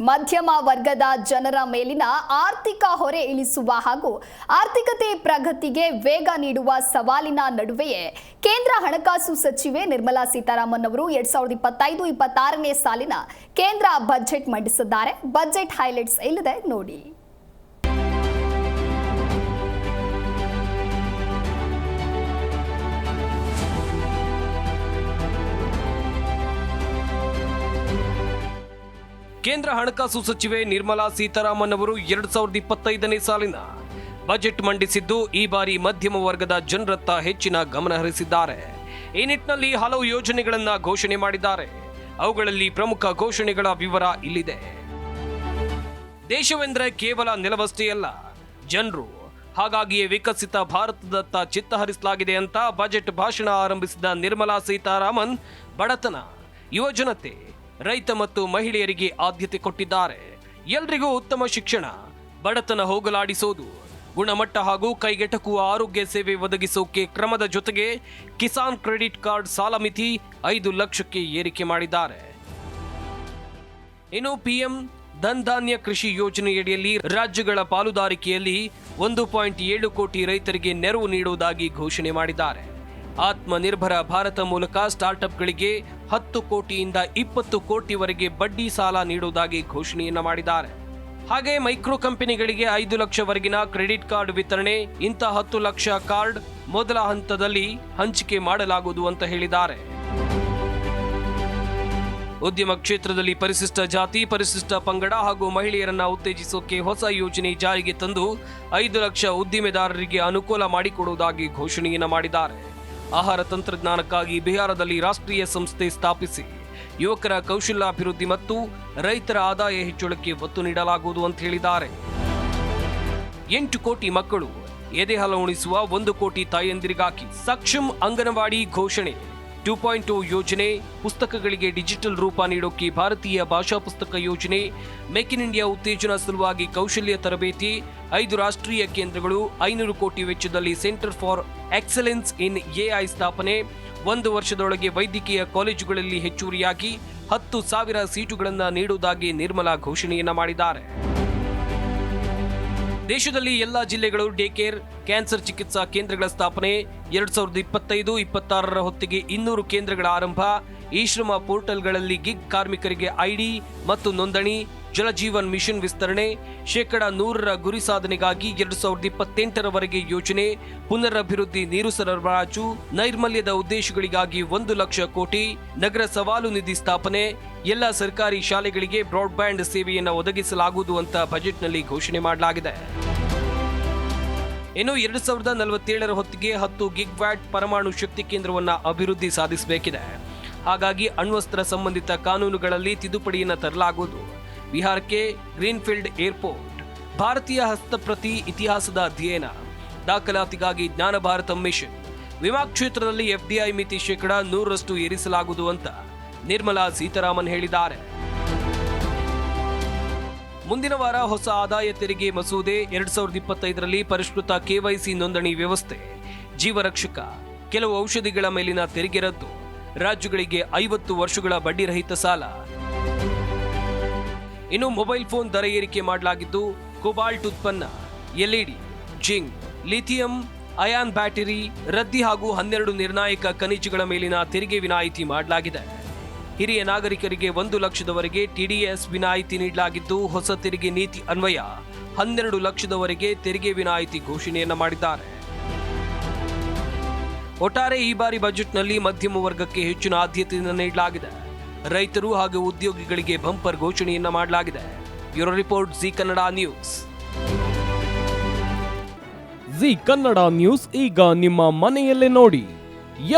ಮಧ್ಯಮ ವರ್ಗದ ಜನರ ಮೇಲಿನ ಆರ್ಥಿಕ ಹೊರೆ ಇಳಿಸುವ ಹಾಗೂ ಆರ್ಥಿಕತೆ ಪ್ರಗತಿಗೆ ವೇಗ ನೀಡುವ ಸವಾಲಿನ ನಡುವೆಯೇ ಕೇಂದ್ರ ಹಣಕಾಸು ಸಚಿವೆ ನಿರ್ಮಲಾ ಸೀತಾರಾಮನ್ ಅವರು ಎರಡ್ ಸಾವಿರದ ಇಪ್ಪತ್ತೈದು, ಇಪ್ಪತ್ತಾರನೇ ಸಾಲಿನ ಕೇಂದ್ರ ಬಜೆಟ್ ಮಂಡಿಸಿದ್ದಾರೆ. ಬಜೆಟ್ ಹೈಲೈಟ್ಸ್ ಇಲ್ಲದೆ, ನೋಡಿ. ಕೇಂದ್ರ ಹಣಕಾಸು ಸಚಿವೆ ನಿರ್ಮಲಾ ಸೀತಾರಾಮನ್ ಅವರು ಎರಡ್ ಸಾವಿರದ ಇಪ್ಪತ್ತೈದನೇ ಸಾಲಿನ ಬಜೆಟ್ ಮಂಡಿಸಿದ್ದು ಈ ಬಾರಿ ಮಧ್ಯಮ ವರ್ಗದ ಜನರತ್ತ ಹೆಚ್ಚಿನ ಗಮನ ಹರಿಸಿದ್ದಾರೆ. ಈ ನಿಟ್ಟಿನಲ್ಲಿ ಹಲವು ಯೋಜನೆಗಳನ್ನ ಘೋಷಣೆ ಮಾಡಿದ್ದಾರೆ. ಅವುಗಳಲ್ಲಿ ಪ್ರಮುಖ ಘೋಷಣೆಗಳ ವಿವರ ಇಲ್ಲಿದೆ. ದೇಶವೆಂದರೆ ಕೇವಲ ನೆಲವಷ್ಟೇ ಅಲ್ಲ, ಜನರು ಹಾಗಾಗಿಯೇ ವಿಕಸಿತ ಭಾರತದತ್ತ ಚಿತ್ತ ಹರಿಸಲಾಗಿದೆ ಅಂತ ಬಜೆಟ್ ಭಾಷಣ ಆರಂಭಿಸಿದ ನಿರ್ಮಲಾ ಸೀತಾರಾಮನ್ ಬಡತನ, ಯುವಜನತೆ ರೈತ ಮತ್ತು ಮಹಿಳೆಯರಿಗೆ ಆದ್ಯತೆ ಕೊಟ್ಟಿದ್ದಾರೆ. ಎಲ್ರಿಗೂ ಉತ್ತಮ ಶಿಕ್ಷಣ, ಬಡತನ ಹೋಗಲಾಡಿಸೋದು, ಗುಣಮಟ್ಟ ಹಾಗೂ ಕೈಗೆಟಕುವ ಆರೋಗ್ಯ ಸೇವೆ ಒದಗಿಸೋಕೆ ಕ್ರಮದ ಜೊತೆಗೆ ಕಿಸಾನ್ ಕ್ರೆಡಿಟ್ ಕಾರ್ಡ್ ಸಾಲ ಮಿತಿ ಐದು ಲಕ್ಷಕ್ಕೆ ಏರಿಕೆ ಮಾಡಿದ್ದಾರೆ. ಇನ್ನು ಪಿಎಂ ಧನ್ ಧಾನ್ಯ ಕೃಷಿ ಯೋಜನೆಯಡಿಯಲ್ಲಿ ರಾಜ್ಯಗಳ ಪಾಲುದಾರಿಕೆಯಲ್ಲಿ ಒಂದು ಪಾಯಿಂಟ್ ಏಳು ಕೋಟಿ ರೈತರಿಗೆ ನೆರವು ನೀಡುವುದಾಗಿ ಘೋಷಣೆ ಮಾಡಿದ್ದಾರೆ. ಆತ್ಮನಿರ್ಭರ ಭಾರತ ಮೂಲಕ ಸ್ಟಾರ್ಟ್ಅಪ್ಗಳಿಗೆ ಹತ್ತು ಕೋಟಿಯಿಂದ ಇಪ್ಪತ್ತು ಕೋಟಿವರೆಗೆ ಬಡ್ಡಿ ಸಾಲ ನೀಡುವುದಾಗಿ ಘೋಷಣೆಯನ್ನು ಮಾಡಿದ್ದಾರೆ. ಹಾಗೆ ಮೈಕ್ರೋ ಕಂಪನಿಗಳಿಗೆ ಐದು ಲಕ್ಷವರೆಗಿನ ಕ್ರೆಡಿಟ್ ಕಾರ್ಡ್ ವಿತರಣೆ, ಇಂಥ ಹತ್ತು ಲಕ್ಷ ಕಾರ್ಡ್ ಮೊದಲ ಹಂತದಲ್ಲಿ ಹಂಚಿಕೆ ಮಾಡಲಾಗುವುದು ಅಂತ ಹೇಳಿದ್ದಾರೆ. ಉದ್ಯಮ ಕ್ಷೇತ್ರದಲ್ಲಿ ಪರಿಶಿಷ್ಟ ಜಾತಿ, ಪರಿಶಿಷ್ಟ ಪಂಗಡ ಹಾಗೂ ಮಹಿಳೆಯರನ್ನ ಉತ್ತೇಜಿಸೋಕೆ ಹೊಸ ಯೋಜನೆ ಜಾರಿಗೆ ತಂದು ಐದು ಲಕ್ಷ ಉದ್ದಿಮೆದಾರರಿಗೆ ಅನುಕೂಲ ಮಾಡಿಕೊಡುವುದಾಗಿ ಘೋಷಣೆಯನ್ನು ಮಾಡಿದ್ದಾರೆ. ಆಹಾರ ತಂತ್ರಜ್ಞಾನಕ್ಕಾಗಿ ಬಿಹಾರದಲ್ಲಿ ರಾಷ್ಟ್ರೀಯ ಸಂಸ್ಥೆ ಸ್ಥಾಪಿಸಿ. ಯುವಕರ ಕೌಶಲ್ಯಾಭಿವೃದ್ಧಿ ಮತ್ತು ರೈತರ ಆದಾಯ ಹೆಚ್ಚಳಕ್ಕೆ ಒತ್ತು ನೀಡಲಾಗುವುದು ಅಂತ ಹೇಳಿದ್ದಾರೆ. ಎಂಟು ಕೋಟಿ ಮಕ್ಕಳು ಎದೆಹಲ ಹಾಲು ಉಣಿಸುವ ಒಂದು ಕೋಟಿ ತಾಯಂದಿರಿಗಾಗಿ ಸಕ್ಷಮ್ ಅಂಗನವಾಡಿ ಘೋಷಣೆ. ಟೂ ಪಾಯಿಂಟ್ ಟು ಯೋಜನೆ, ಪುಸ್ತಕಗಳಿಗೆ ಡಿಜಿಟಲ್ ರೂಪ ನೀಡೋಕೆ ಭಾರತೀಯ ಭಾಷಾ ಪುಸ್ತಕ ಯೋಜನೆ, ಮೇಕ್ ಇನ್ ಇಂಡಿಯಾ ಉತ್ತೇಜನ ಸಲುವಾಗಿ ಕೌಶಲ್ಯ ತರಬೇತಿ, ಐದು ರಾಷ್ಟ್ರೀಯ ಕೇಂದ್ರಗಳು, ಐನೂರು ಕೋಟಿ ವೆಚ್ಚದಲ್ಲಿ centre for excellence in AI ಸ್ಥಾಪನೆ, ಒಂದು ವರ್ಷದೊಳಗೆ ವೈದ್ಯಕೀಯ ಕಾಲೇಜುಗಳಲ್ಲಿ ಹೆಚ್ಚುವರಿಯಾಗಿ ಹತ್ತು ಸಾವಿರ ಸೀಟುಗಳನ್ನು ನೀಡುವುದಾಗಿ ನಿರ್ಮಲಾ ಘೋಷಣೆಯನ್ನ ಮಾಡಿದ್ದಾರೆ. ದೇಶದಲ್ಲಿ ಎಲ್ಲಾ ಜಿಲ್ಲೆಗಳು ಡೇ ಕೇರ್ ಕ್ಯಾನ್ಸರ್ ಚಿಕಿತ್ಸಾ ಕೇಂದ್ರಗಳ ಸ್ಥಾಪನೆ, ಎರಡ್ ಸಾವಿರದ ಇಪ್ಪತ್ತೈದು, ಇಪ್ಪತ್ತಾರರ ಹೊತ್ತಿಗೆ ಇನ್ನೂರು ಕೇಂದ್ರಗಳ ಆರಂಭ, ಈ ಶ್ರಮ ಪೋರ್ಟಲ್ಗಳಲ್ಲಿ ಗಿಗ್ ಕಾರ್ಮಿಕರಿಗೆ ಐಡಿ ಮತ್ತು ನೋಂದಣಿ ಜಲಜೀವನ್ ಮಿಷನ್ ವಿಸ್ತರಣೆ, ಶೇಕಡ ನೂರರ ಗುರಿ ಸಾಧನೆಗಾಗಿ ಎರಡು ಸಾವಿರದ ಇಪ್ಪತ್ತೆಂಟರವರೆಗೆ ಯೋಜನೆ, ಪುನರಭಿವೃದ್ಧಿ ನೀರು ಸರಬರಾಜು, ನೈರ್ಮಲ್ಯದ ಉದ್ದೇಶಗಳಿಗಾಗಿ ಒಂದು ಲಕ್ಷ ಕೋಟಿ, ನಗರ ಸವಾಲು ನಿಧಿ ಸ್ಥಾಪನೆ, ಎಲ್ಲ ಸರ್ಕಾರಿ ಶಾಲೆಗಳಿಗೆ ಬ್ರಾಡ್ಬ್ಯಾಂಡ್ ಸೇವೆಯನ್ನು ಒದಗಿಸಲಾಗುವುದು ಅಂತ ಬಜೆಟ್ನಲ್ಲಿ ಘೋಷಣೆ ಮಾಡಲಾಗಿದೆ. ಇನ್ನು ಎರಡು ಸಾವಿರದ ನಲವತ್ತೇಳರ ಹೊತ್ತಿಗೆ ಹತ್ತು ಗಿಗ್ ವ್ಯಾಟ್ ಪರಮಾಣು ಶಕ್ತಿ ಕೇಂದ್ರವನ್ನು ಅಭಿವೃದ್ಧಿ ಸಾಧಿಸಬೇಕಿದೆ. ಹಾಗಾಗಿ ಅಣ್ವಸ್ತ್ರ ಸಂಬಂಧಿತ ಕಾನೂನುಗಳಲ್ಲಿ ತಿದ್ದುಪಡಿಯನ್ನು ತರಲಾಗುವುದು. ಬಿಹಾರಕ್ಕೆ ಗ್ರೀನ್ಫೀಲ್ಡ್ ಏರ್ಪೋರ್ಟ್. ಭಾರತೀಯ ಹಸ್ತಪ್ರತಿ ಇತಿಹಾಸದ ಅಧ್ಯಯನ, ದಾಖಲಾತಿಗಾಗಿ ಜ್ಞಾನ ಭಾರತ ಮಿಷನ್. ವಿಮಾ ಕ್ಷೇತ್ರದಲ್ಲಿ ಎಫ್ಡಿಐ ಮಿತಿ ಶೇಕಡ ನೂರರಷ್ಟು ಏರಿಸಲಾಗುವುದು ಅಂತ ನಿರ್ಮಲಾ ಸೀತಾರಾಮನ್ ಹೇಳಿದ್ದಾರೆ. ಮುಂದಿನ ವಾರ ಹೊಸ ಆದಾಯ ತೆರಿಗೆ ಮಸೂದೆ ಎರಡ್ ಸಾವಿರದ ಇಪ್ಪತ್ತೈದರಲ್ಲಿ ಪರಿಷ್ಕೃತ ಕೆವೈಸಿ ನೋಂದಣಿ ವ್ಯವಸ್ಥೆ. ಜೀವರಕ್ಷಕ, ಕೆಲವು ಔಷಧಿಗಳ ಮೇಲಿನ ತೆರಿಗೆ ರದ್ದು. ರಾಜ್ಯಗಳಿಗೆ ಐವತ್ತು ವರ್ಷಗಳ ಬಡ್ಡಿರಹಿತ ಸಾಲ. ಇನ್ನು ಮೊಬೈಲ್ ಫೋನ್ ದರ ಏರಿಕೆ ಮಾಡಲಾಗಿದ್ದು, ಕೊಬಾಲ್ಟ್ ಉತ್ಪನ್ನ, LED zinc lithium, ion battery, ರದ್ದಿ ಹಾಗೂ ಹನ್ನೆರಡು ನಿರ್ಣಾಯಕ ಖನಿಜಗಳ ಮೇಲಿನ ತೆರಿಗೆ ವಿನಾಯಿತಿ ಮಾಡಲಾಗಿದೆ. ಹಿರಿಯ ನಾಗರಿಕರಿಗೆ ಒಂದು ಲಕ್ಷದವರೆಗೆ ಟಿಡಿಎಸ್ ವಿನಾಯಿತಿ ನೀಡಲಾಗಿದ್ದು, ಹೊಸ ತೆರಿಗೆ ನೀತಿ ಅನ್ವಯ, ಹನ್ನೆರಡು ಲಕ್ಷದವರೆಗೆ ತೆರಿಗೆ ವಿನಾಯಿತಿ ಘೋಷಣೆಯನ್ನ ಮಾಡಿದ್ದಾರೆ. ಒಟ್ಟಾರೆ ಈ ಬಾರಿ ಬಜೆಟ್ನಲ್ಲಿ ಮಧ್ಯಮ ವರ್ಗಕ್ಕೆ ಹೆಚ್ಚಿನ ಆದ್ಯತೆಯನ್ನು ನೀಡಲಾಗಿದೆ. ರೈತರು ಹಾಗೂ ಉದ್ಯೋಗಿಗಳಿಗೆ ಬಂಪರ್ ಘೋಷಣೆಯನ್ನ ಮಾಡಲಾಗಿದೆ. Bureau report Zee Kannada news. Zee Kannada news ಈಗ ನಿಮ್ಮ ಮನೆಯಲ್ಲೇ ನೋಡಿ.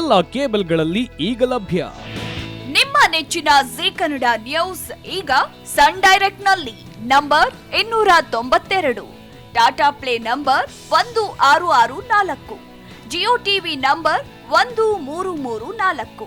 ಎಲ್ಲ ಕೇಬಲ್ಗಳಲ್ಲಿ ಈಗ ಲಭ್ಯ. ನಿಮ್ಮ ನೆಚ್ಚಿನ ಜಿ ಕನ್ನಡ ನ್ಯೂಸ್ ಈಗ ಸನ್ ಡೈರೆಕ್ಟ್ನಲ್ಲಿ ನಂಬರ್ ಇನ್ನೂರ ತೊಂಬತ್ತೆರಡು ಟಾಟಾ ಪ್ಲೇ ನಂಬರ್ ಒಂದು ಆರು ಆರು ನಾಲ್ಕು ಜಿಯೋ ಟಿವಿ ನಂಬರ್ ಒಂದು ಮೂರು ಮೂರು ನಾಲ್ಕು.